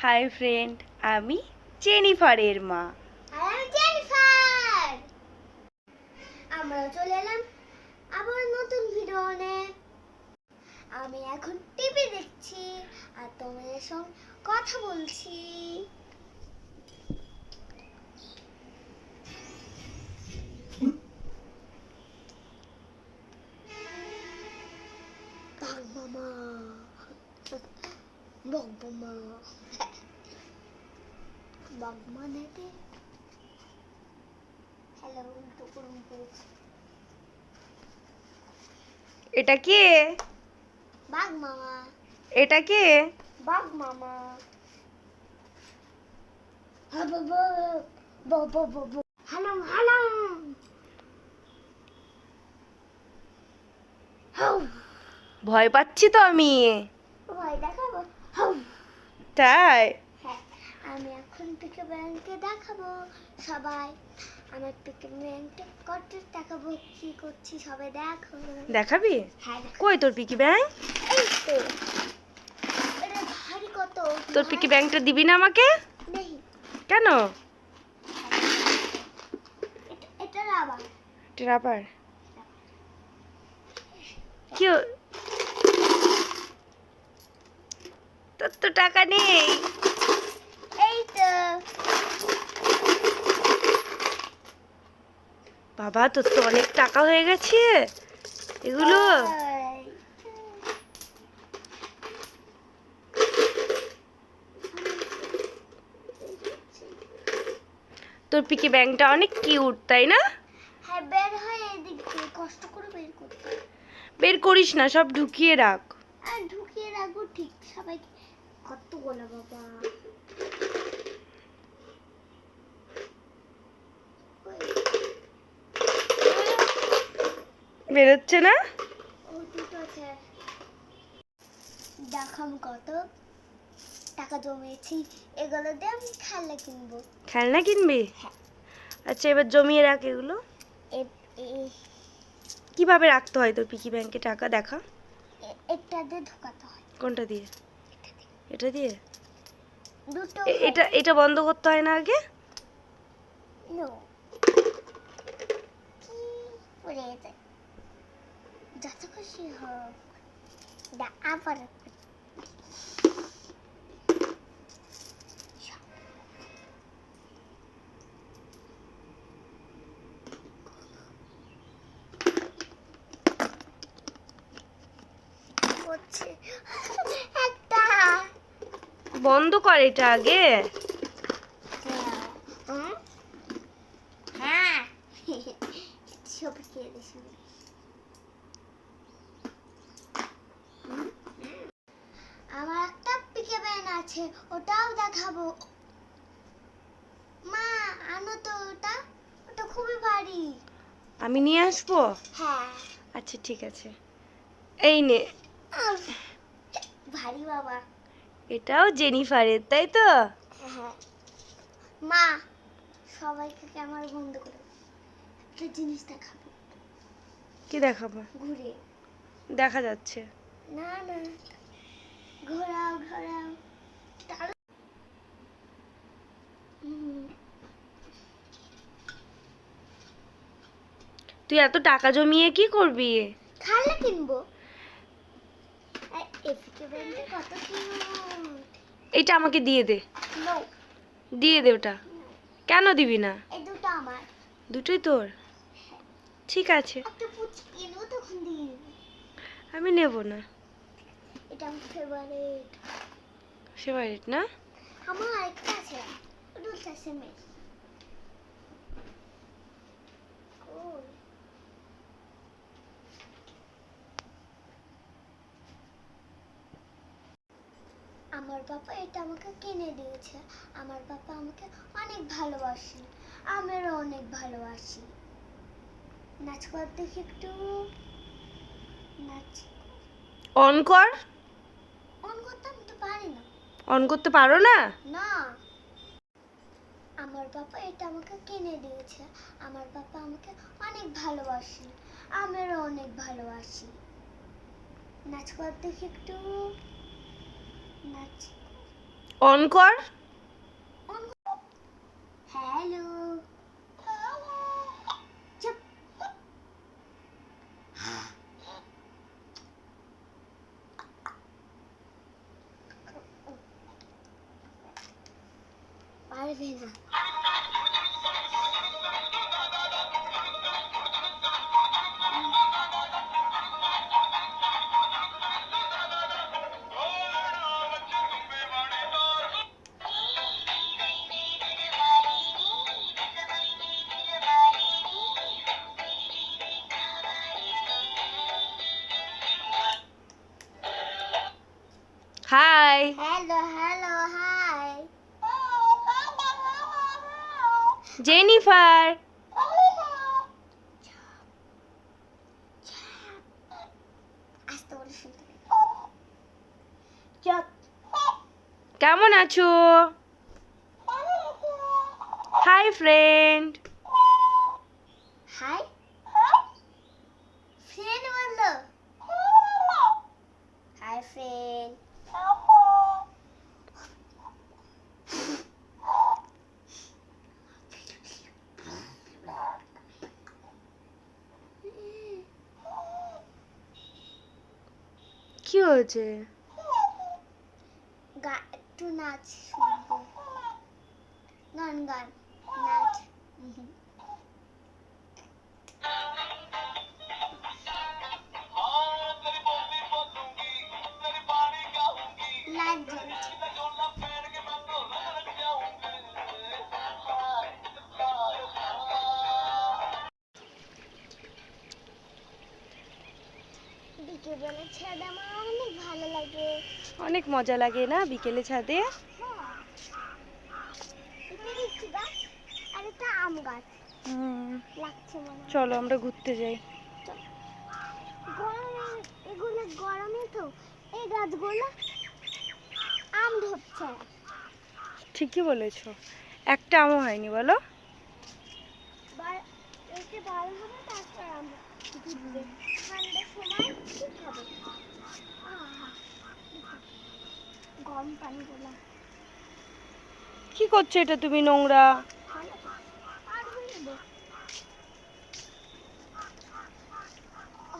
Hi friend আমি জেনিফারের মা। আমি জেনিফার আমরা চলে এলাম আবার নতুন ভিডিও আমি এখন টিভি দেখছি আর তোমাদের সঙ্গে কথা বলছি। বাঘ হ্যালো উল্টো করুন করেছি এটা কে? বাঘ মামা এটা কে? বাঘ মামা হ্যালো হ্যালো হাউ। ভয় পাচ্ছি তো আমি। ভয় দেখাবো। তাই? আমি এখন পিকে ব্যাংকে দেখাবো সবাই। আমার পিকে ব্যাংকে কত দেখাবো কি করছি সবাই দেখো। দেখাবি? হ্যাঁ কই তোর পিকি ব্যাংক? এই তো। এটা ভারী কত? তোর পিকি ব্যাংকটা দিবি না আমাকে? নেই। কেন? এটা- আবার এটা রাবার। কি তোর তো টাকা নেই। বাবা তোর তো অনেক টাকা হয়ে গেছে। এগুলো? তোর পিকি ব্যাংকটা অনেক কিউট তাই না? হ্যাঁ বের হয় কষ্ট করে বের করতে বের করিস না সব ঢুকিয়ে রাখ। আর ঢুকিয়ে রাখব ঠিক সবাইকে কত গোলা বাবা। বেরোচ্ছে না? দেখাম কত? টাকা জমিয়েছি এগুলো দিয়ে আমি খেলা কিনবো। খেলনা কিনবি? হ্যাঁ। আচ্ছা এবার জমিয়ে রাখ এগুলো। কীভাবে রাখতে হয় তোর পিকি ব্যাংকে টাকা? দেখা। এ- একটা দিয়ে ঢোকাতে হয়। কোনটা দিয়ে? এটা দিয়ে। দুটো এটা এটা বন্ধ করতে হয় না আগে? নো কি পড়ে যায় যত খুশি হোক আবার একটা। বন্ধ কর এটা আগে হুম? হ্যাঁ ছবি খেয়ে দিস আমার একটা পিকে ব্যান আছে ওটাও দেখাবো। মা আনো তো ওটা। ওটা খুবই ভারী। আমি নিয়ে আসব? হ্যাঁ। আচ্ছা ঠিক আছে। এই নে। ভারী বাবা। এটাও জেনিফারের তাই তো? হ্যাঁ। মা সবাইকে ক্যামেরা বন্ধ করে। একটা জিনিস দেখাবো। কি দেখাবো? ঘুরে। দেখা যাচ্ছে। না না। ঘোরাও ঘোরাও। তুই এত টাকা জমিয়ে কি করবি? খেলনা কিনবো। এইটা আমাকে দিয়ে দে। দিয়ে দে ওটা। কেন দিবি না? দুটোই তোর? ঠিক আছে। আমি নেব না। এটা আমার ফেভারিট ফেভারিট না? আমার আরেকটা আছে। দুটো সেমে আমার বাবা এটা আমাকে কিনে দিয়েছে। আমার বাবা আমাকে অনেক ভালোবাসে। আমিও অনেক ভালোবাসি। নাচ কর দেখি একটু। নাচ অন কর। অন করতে আমি তো পারি না। অন করতে পারো না? না। আমার বাবা এটা আমাকে কিনে দিয়েছে। আমার বাবা আমাকে অনেক ভালোবাসে। আমারও অনেক ভালোবাসি। নাচ কর দেখি একটু। নাচ অন কর। হ্যালো। পারবে না hi hello hello hi Jennifer. কেমন আছো? Hi friend hi friend hi friend কি হয়েছে? একটু নাচ গান গান নাচ। অনেক মজা লাগে না বিকেলে ছাদে। চলো আমরা ঘুরতে যাই। এগুলো গরমে তো এই গাছগুলো আম ধরছে। ঠিকই বলেছ। একটা আমও হয়নি বলো। বার- ভালো হবে তারপর আমরা ঠান্ডার সময় ঠিক হবে গরম পানিগুলো কি করছ এটা তুমি নোংরা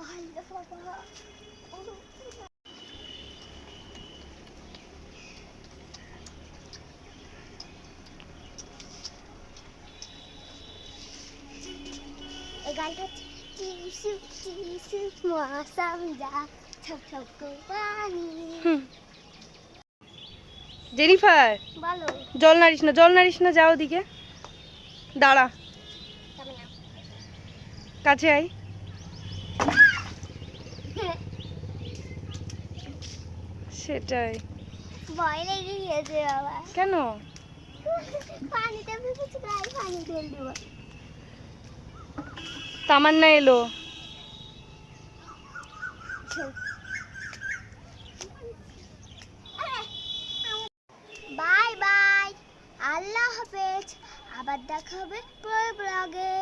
হয়ে গানটা হচ্ছে টিসু টিসু যা ছপ ছপ করে পানি হুম। জেনিফার? জল নাড়িস না জল নাড়িস না যাও দিকে দাঁড়া। কাছে আই সেটাই। কেন? তামান্না এলো। আল্লাহ হাফেজ। আবার দেখা হবে পরের ব্লগে